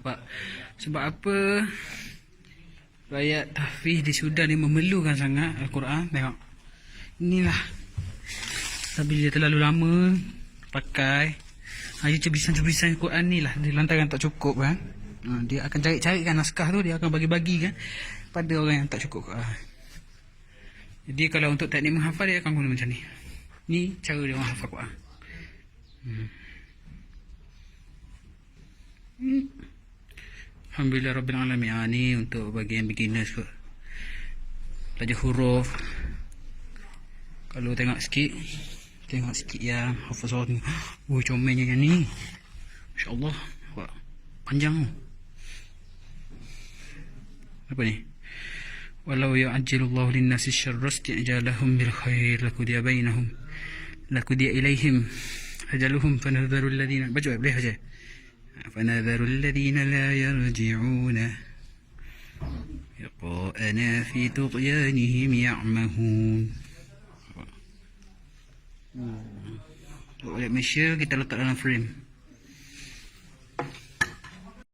Nampak? Sebab apa? Rakyat tahfiz di Sudan ni memerlukan sangat Al-Quran. Tengok. Inilah. Tapi dia terlalu lama pakai. Ha, dia cubisan-cubisan Al-Quran ni lah. Di lantaran tak cukup kan. Ha, dia akan cari-carikan naskah tu. Dia akan bagi-bagi kan. Pada orang yang tak cukup. Jadi kalau untuk teknik menghafal dia akan guna macam ni. Ni cara dia menghafal Quran. Hmm. Hmm. Alhamdulillah Rabbil Alamin. Ha, Ni untuk bagian beginners kot Belajar huruf. Kalau tengok sikit Tengok sikit yang Hafaz suara ni? Oh comelnya yang ni. Masya Allah Nampak? Panjang. Apa ni? Walau ya'ajilullahu linnasi syarra isti'jalahum bil khair lakudiya bainahum. Lakudiya ilaihim ajaluhum fanadharu alladhina. Baca boleh baca فنذر الذين لا يرجعون يقاءنا في طغيانهم يعمهون Buat balik Malaysia kita letak dalam frame